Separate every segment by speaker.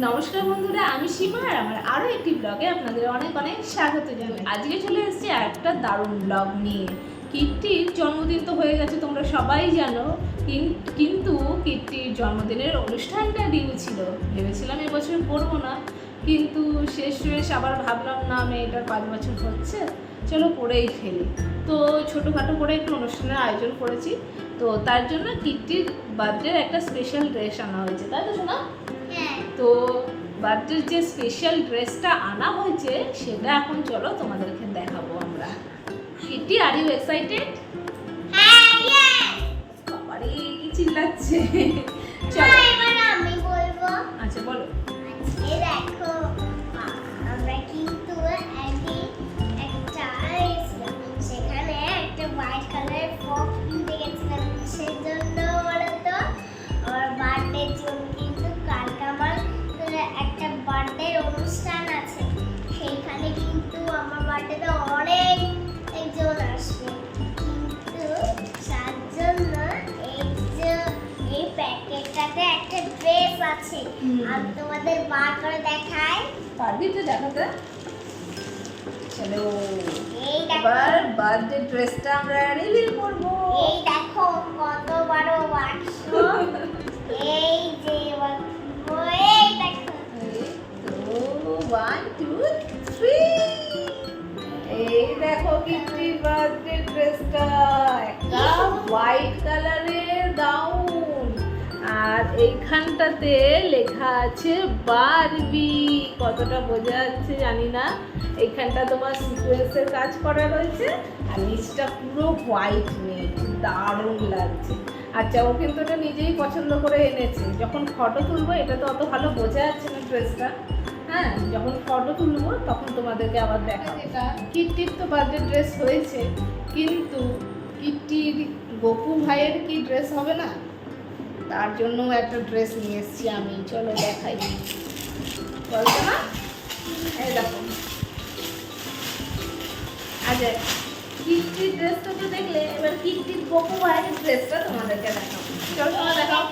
Speaker 1: নমস্কার বন্ধুরা, আমি সীমা আর আমার আরও একটি ব্লগে আপনাদের অনেক অনেক স্বাগত জানাই। আজকে চলে এসেছি একটা দারুণ ব্লগ নিয়ে। কীর্তির জন্মদিন তো হয়ে গেছে, তোমরা সবাই জানো। কিন- কিন্তু কীর্তির জন্মদিনের অনুষ্ঠানটা ডিউ ছিল। ভেবেছিলাম এবছর করব না, কিন্তু শেষ শেষ আবার ভাবলাম, না মেয়েটার পাঁচ বছর হচ্ছে। চলো করেই ফেলি। তো ছোটোখাটো করে একটু অনুষ্ঠানের আয়োজন করেছি। তো তার জন্য কীর্তির বার্থডের একটা স্পেশাল ড্রেস আনা হয়েছে। তাই তো শোনা তো বার্থডের যে স্পেশাল ড্রেসটা আনা হয়েছে সেটা এখন চলো তোমাদেরকে দেখাবো আমরা। কিটি আর ইউ এক্সাইটেড
Speaker 2: হ্যাঁ
Speaker 1: বাবারে কি চিল্লাচ্ছে।
Speaker 2: চলো
Speaker 1: চলো।
Speaker 2: এবার আমি বলব।
Speaker 1: আচ্ছা বলো।
Speaker 2: দেখো আছে। আমি তোমাদের বার করে দেখাই।
Speaker 1: পারবি তো। দেখাতে চলো
Speaker 2: এই
Speaker 1: এবার বার্থডে ড্রেসটা আমরা রিভিল করব।
Speaker 2: এই দেখো কত বড় বাক্স। এই যে বাক্স এই দেখো
Speaker 1: ওয়ান টু থ্রি এই দেখো কিটি বার্থডে ড্রেসটা একটা হোয়াইট গাউন আর এইখানটাতে লেখা আছে বারবি। কতটা বোঝা যাচ্ছে জানি না। এইখানটা তোমার সিকোয়েন্সের কাজ করা রয়েছে আর নিচটা পুরো হোয়াইট নেই। দারুণ লাগছে। আচ্ছা ও কিন্তু এটা নিজেই পছন্দ করে এনেছে। যখন ফটো তুলবো এটা তো অত ভালো বোঝা যাচ্ছে না ড্রেসটা হ্যাঁ যখন ফটো তুলবো তখন তোমাদেরকে আবার দেখাবো। কিট্টির তো বার্থডে ড্রেস হয়েছে। কিন্তু কিট্টির গোপু ভাইয়ের কি ড্রেস হবে না? তার জন্য একটা ড্রেস নিয়ে এসেছি আমি। চলো দেখাই। বলতো না? দেখো। আচ্ছা কিটটির ড্রেসটা তো দেখলে, এবার কিটটির গোপু ভাইয়ের ড্রেসটা তোমাদেরকে দেখাও চলো তোমার দেখাও।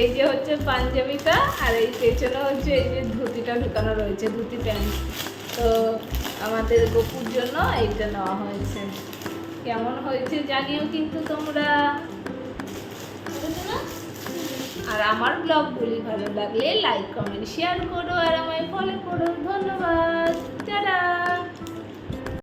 Speaker 2: এই যে
Speaker 1: হচ্ছে পাঞ্জাবিটা, আর এই পেছনে হচ্ছে এই যে ধুতিটা ঢুকানো রয়েছে, ধুতি প্যান্ট। তো আমাদের গপুর জন্য এইটা নেওয়া হয়েছে। কেমন হয়েছে জানিও কিন্তু তোমরা? আর আমার ব্লগগুলি ভালো লাগলে লাইক কমেন্ট শেয়ার করো, আর আমায় ফলো করো। ধন্যবাদ।